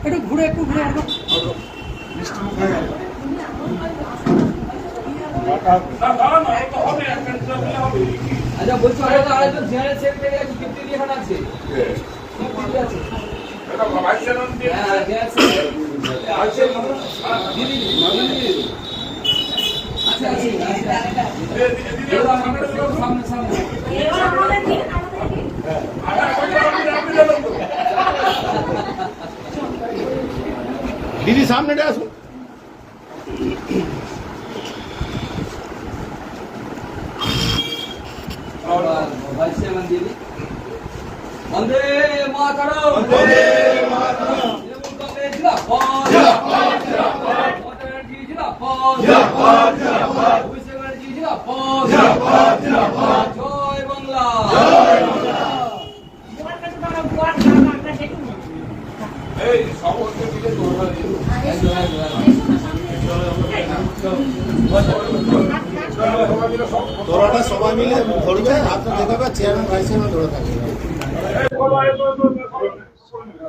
একটু ঘুরে একটু ঘুরে আচ্ছা বলছি আরেকজন জেনারেল সেক্রেটারি আছে ফিফটি এখানে আছে। আছে। दीदी सामने डास वंदे मातरम वंदे তোরাটা সবাই মিলে ধরবে হাতটা দেখাবে চেয়ারম্যান ভাইস চেয়ারম্যান ধরে থাকবে।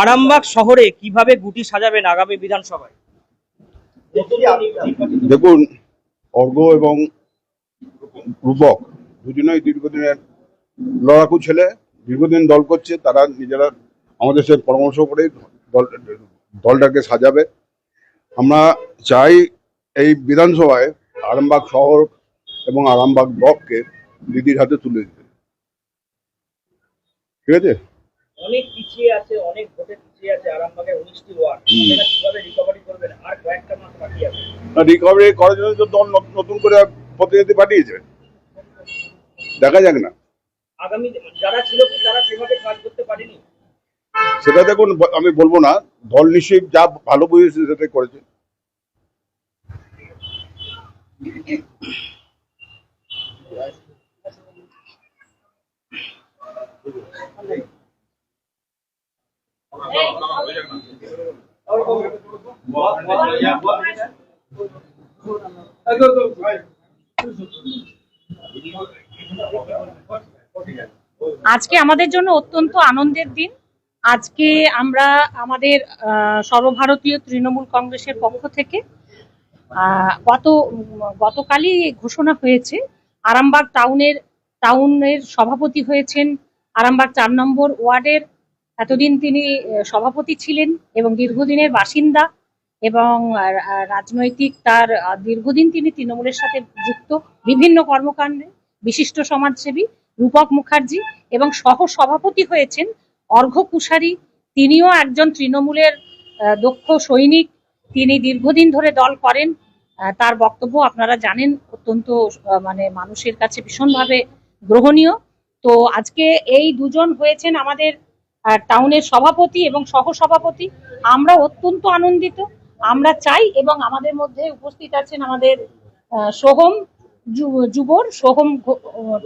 আরামবাগ শহরে কীভাবে গুটি সাজাবেন আগামী বিধানসভায়? দেখুন, অর্ঘ এবং রূপক দুজনেই দীর্ঘদিনের লড়াকু ছেলে, দীর্ঘদিন দল করছে, তারা নিজেরা আমাদের সাথে পরামর্শ করে দল, দলটাকে সাজাবে। আমরা চাই এই বিধানসভায় আরামবাগ শহর এবং আরামবাগ ব্লককে দিদির হাতে তুলে দিতে। ঠিক আছে? অনেক পিছিয়ে আছে অনেক ভোটে পিছিয়ে আছে আরামবাগের উনিশটি ওয়ার্ড। আপনারা কীভাবে রিকভারি করবেন? আর কয়েকটা মাস বাকি আছে। রিকভারি করার জন্য তো নতুন করে প্রতিনিধি পাঠিয়েছে। দেখা যাক না। আগামী যারা ছিল কি তারা সেভাবে কাজ করতে পারেনি? সেটা দেখুন আমি বলব না। দল নিশ্চয়ই যা ভালো বুঝেছে সেটাই করেছে। আজকে আমাদের জন্য অত্যন্ত আনন্দের দিন। আজকে আমরা আমাদের সর্বভারতীয় তৃণমূল কংগ্রেসের পক্ষ থেকে গত, গতকালই ঘোষণা হয়েছে, আরামবাগ টাউনের টাউনের সভাপতি হয়েছেন আরামবাগ চার নম্বর ওয়ার্ডের এতদিন তিনি সভাপতি ছিলেন এবং দীর্ঘদিনের বাসিন্দা এবং রাজনৈতিক তার দীর্ঘদিন তিনি তৃণমূলের সাথে যুক্ত। বিভিন্ন কর্মকাণ্ডে বিশিষ্ট সমাজসেবী রূপক মুখার্জি এবং সহ সভাপতি হয়েছেন অর্ঘ্য কুশারি। তিনিও একজন তৃণমূলের দক্ষ সৈনিক। তিনি দীর্ঘদিন ধরে দল করেন। তার বক্তব্য আপনারা জানেন, অত্যন্ত মানে মানুষের কাছে ভীষণভাবে গ্রহণীয়। তো আজকে এই দুজন হয়েছেন আমাদের টাউনের সভাপতি এবং সহ সভাপতি আমরা অত্যন্ত আনন্দিত। আমরা চাই এবং আমাদের মধ্যে উপস্থিত আছেন আমাদের সোহম যুবর, সোহম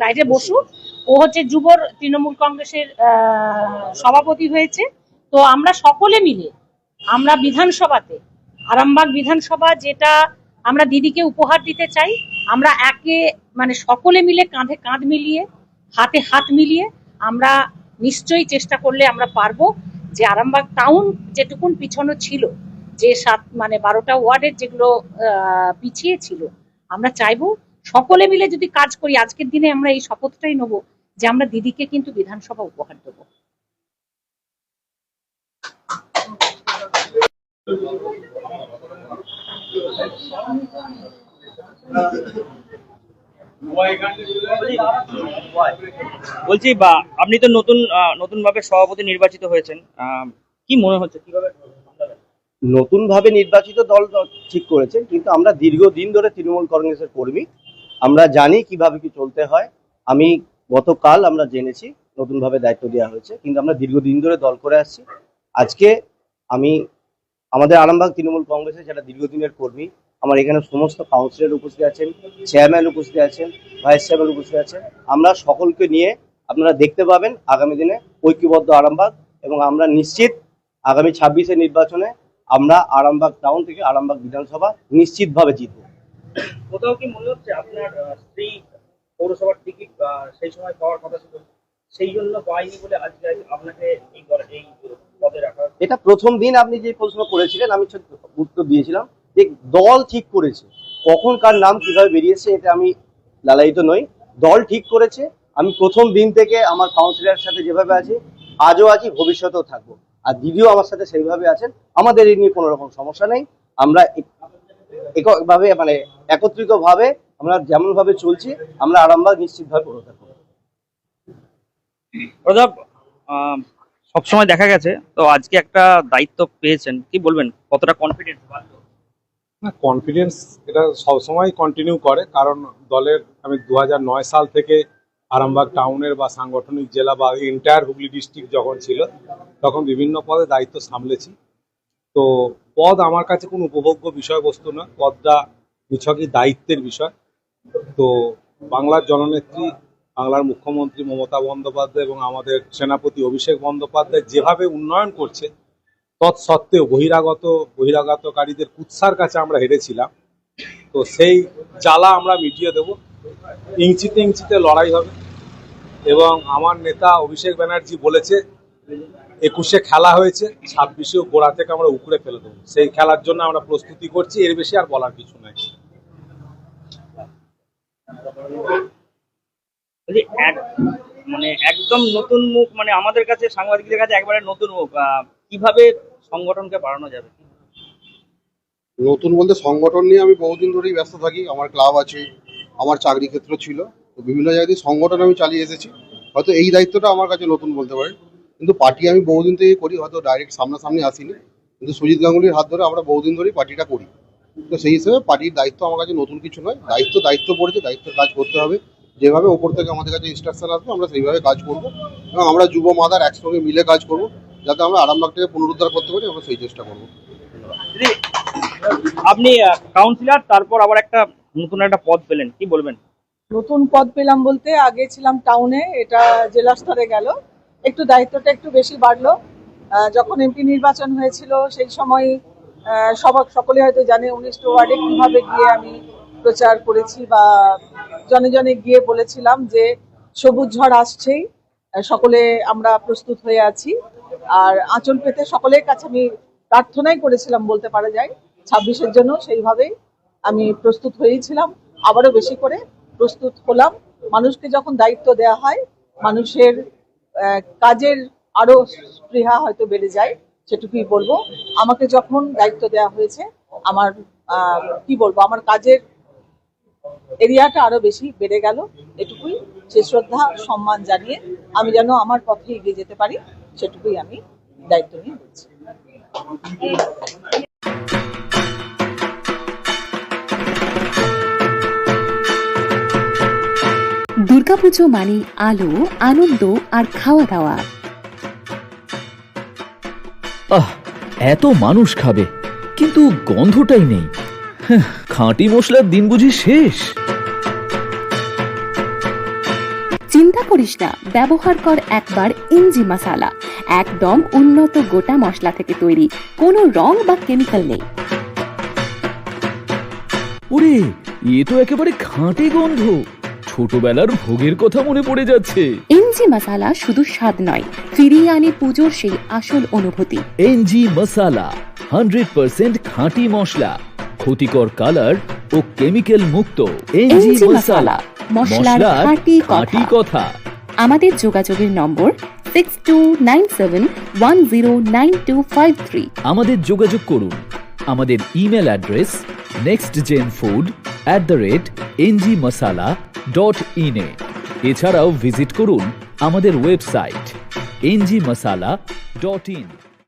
টাইটে বসু। ও হচ্ছে যুবর তৃণমূল কংগ্রেসের সভাপতি হয়েছে। তো আমরা সকলে মিলে, আমরা বিধানসভাতে, আরামবাগ বিধানসভা যেটা আমরা দিদিকে উপহার দিতে চাই, আমরা একে মানে সকলে মিলে কাঁধে কাঁধ মিলিয়ে, হাতে হাত মিলিয়ে আমরা নিশ্চয়ই চেষ্টা করলে আমরা পারব যে আরামবাগ টাউন যেটুকুন পিছনো ছিল, যে সাত মানে বারোটা ওয়ার্ডের যেগুলো পিছিয়ে ছিল, আমরা চাইব সকলে মিলে যদি কাজ করি, আজকের দিনে আমরা এই শপথটাই নেব যে আমরা দিদিকে কিন্তু বিধানসভা উপহার দেবো। বলছি, বা, আপনি তো নতুন নতুন ভাবে সভাপতি নির্বাচিত হয়েছেন। কি মনে হচ্ছে, কীভাবে নতুন ভাবে নির্বাচিত দল ঠিক করেছে কিন্তু আমরা দীর্ঘদিন ধরে তৃণমূল কংগ্রেসের কর্মী। আমরা জানি কীভাবে কি চলতে হয়। আমি গতকাল আমরা জেনেছি নতুন ভাবে দায়িত্ব দেওয়া হয়েছে, কিন্তু আমরা দীর্ঘদিন ধরে দল করে আসছি। আজকে আমি, আমাদের আরামবাগ তৃণমূল কংগ্রেসের যারা দীর্ঘদিনের কর্মী আমার এখানে সমস্ত কাউন্সিলর উপস্থিত আছেন চেয়ারম্যান উপস্থিত আছেন ভাইস চেয়ারম্যান উপস্থিত আছেন। আমরা সকলকে নিয়ে আপনারা দেখতে পাবেন আগামী দিনে ঐক্যবদ্ধ আরামবাগ এবং আমরা নিশ্চিত আগামী ছাব্বিশে নির্বাচনে আমরা আরামবাগ টাউন থেকে আরামবাগ বিধানসভা নিশ্চিতভাবে জিতবো। কোথাও কি মনে হচ্ছে আপনার স্ত্রী পৌরসভার টিকিট সেই সময় পাওয়ার কথা ছিল সেই জন্য পাইনি বলে আজকে আপনাকে এই পদে রাখা এটা প্রথম দিন আপনি যে প্রশ্ন করেছিলেন আমি উত্তর দিয়েছিলাম। যে দল ঠিক করেছে, কখন কার নাম কীভাবে বেরিয়েছে এটা আমি লালায়িত নই। দল ঠিক করেছে, আমি প্রথম দিন থেকে আমার কাউন্সিলরের সাথে যেভাবে আছি, আজও আছি, ভবিষ্যতেও থাকব। আর দিদিও আমার সাথে সেইভাবে আছেন, আমাদের এই নিয়ে কোনো রকম সমস্যা নেই। আমরা এক- এককভাবে মানে একত্রিত ভাবে আমরা যেমন ভাবে চলছি, আমরা আরামবাগ নিশ্চিতভাবে করে থাকব প্রতাপ সবসময় দেখা গেছে, তো আজকে একটা দায়িত্ব পেয়েছেন, কি বলবেন? কতটা কনফিডেন্স কনফিডেন্স এটা সবসময় কন্টিনিউ করে, কারণ দলের, আমি দু সাল থেকে আরামবাগ টাউনের বা সাংগঠনিক জেলা বা এন্টায়ার হুগলি ডিস্ট্রিক্ট যখন ছিল, তখন বিভিন্ন পদে দায়িত্ব সামলেছি। তো পদ আমার কাছে কোনো উপভোগ্য বিষয়বস্তু না, পদটা নিছকই দায়িত্বের বিষয়। তো বাংলার জননেত্রী, বাংলার মুখ্যমন্ত্রী মমতা বন্দ্যোপাধ্যায় এবং আমাদের সেনাপতি অভিষেক বন্দ্যোপাধ্যায় যেভাবে উন্নয়ন করছে তৎসত্ত্বেও বহিরাগত, বহিরাগতকারীদের কুৎসার কাছে আমরা হেরেছিলাম। তো সেই জ্বালা আমরা মিটিয়ে দেব। ইঞ্চিতে ইঞ্চিতে লড়াই হবে। এবং আমার নেতা অভিষেক ব্যানার্জি বলেছে, একুশে খেলা হয়েছে, ছাব্বিশেও গোড়া থেকে আমরা উপরে ফেলে দেবো। সেই খেলার জন্য আমরা প্রস্তুতি করছি, এর বেশি আর বলার কিছু নাই। মানে একদম নতুন মুখ মানে আমাদের কাছে, সাংবাদিকদের কাছে একবারে নতুন মুখ কীভাবে সংগঠনকে বাড়ানো যাবে? নতুন বলতে সংগঠন নিয়ে আমি বহুদিন ধরেই ব্যস্ত থাকি। আমার ক্লাব আছে, আমার চাকরি ক্ষেত্র ছিল। তো বিভিন্ন জায়গায় সংগঠন আমি চালিয়ে এসেছি। হয়তো এই দায়িত্বটা আমার কাছে নতুন বলতে পারেন। কিন্তু পার্টি আমি বহুদিন থেকে করি, হয়তো ডাইরেক্ট সামনাসামনি আসিনি। কিন্তু সুজিত গাঙ্গুলির হাত ধরে আমরা বহুদিন ধরেই পার্টিটা করি। তো সেই হিসেবে পার্টির দায়িত্ব আমার কাছে নতুন কিছু নয়। দায়িত্ব দায়িত্ব পড়েছে, দায়িত্বের কাজ করতে হবে। যেভাবে ওপর থেকে আমাদের কাছে ইনস্ট্রাকশন আসবে, আমরা সেইভাবে কাজ করব। এবং আমরা যুব মাদার একসঙ্গে মিলে কাজ করব। যাতে আমরা আরামবাগটাকে পুনরুদ্ধার করতে পারি আমরা সেই চেষ্টা করব। আপনি কাউন্সিলর তারপর আবার একটা নতুন একটা পদ পেলেন কি বলবেন? নতুন পদ পেলাম বলতে আগে ছিলাম টাউনে এটা জেলা স্তরে গেল। একটু দায়িত্বটা একটু বেশি বাড়লো। আহ, যখন এমপি নির্বাচন হয়েছিল সেই সময় আহ, সবাক সকলে হয়তো জানে উনিশটা ওয়ার্ডে কীভাবে গিয়ে আমি প্রচার করেছি বা জনে জনে গিয়ে বলেছিলাম যে সবুজ ঝড় আসছেই আহ, সকলে আমরা প্রস্তুত হয়ে আছি। আর আঁচল পেতে সকলের কাছে আমি প্রার্থনাই করেছিলাম, বলতে পারা যায়। ছাব্বিশের জন্য সেইভাবেই আমি প্রস্তুত হয়েছিলাম আবারও বেশি করে প্রস্তুত হলাম। মানুষকে যখন দায়িত্ব দেওয়া হয়, মানুষের কাজের আরও স্পৃহা হয়তো বেড়ে যায়, সেটুকুই বলব। আমাকে যখন দায়িত্ব দেওয়া হয়েছে, আমার কি বলব, আমার কাজের এরিয়াটা আরও বেশি বেড়ে গেল। এটুকুই। সে শ্রদ্ধা, সম্মান জানিয়ে আমি যেন আমার পথে এগিয়ে যেতে পারি সেটুকুই আমি দায়িত্ব নিয়ে বলছি। দুর্গাপুজো মানে আলো আনন্দ আর খাওয়া দাওয়া। আহ এত মানুষ খাবে কিন্তু গন্ধটাই নেই। খাঁটি মশলার দিন বুঝি শেষ। চিন্তা করিস না ব্যবহার কর একবার ইঞ্জি মশালা। একদম উন্নত গোটা মশলা থেকে তৈরি কোনো রং বা কেমিক্যাল নেই। ওরে এ তো একেবারে খাঁটি গন্ধ। ছোটবেলার ভোগের কথা মনে পড়ে যাচ্ছে। এনজি মশালা শুধু স্বাদ নয় ফিরিয়ে আনে পুজোর সেই আসল অনুভূতি। এনজি মশালা হান্ড্রেড পার্সেন্ট খাঁটি মশলা ক্ষতিকর কালার ও কেমিক্যাল মুক্ত। N G N G masala. মশলার খাঁটি খাঁটি কথা। কথা। আমাদের যোগাযোগের নম্বর six two nine seven one zero nine two five three আমাদের যোগাযোগ করুন। আমাদের email address next gen food at the rate N G masala dot ইনে এছাড়াও ভিজিট করুন আমাদের website N G masala dot in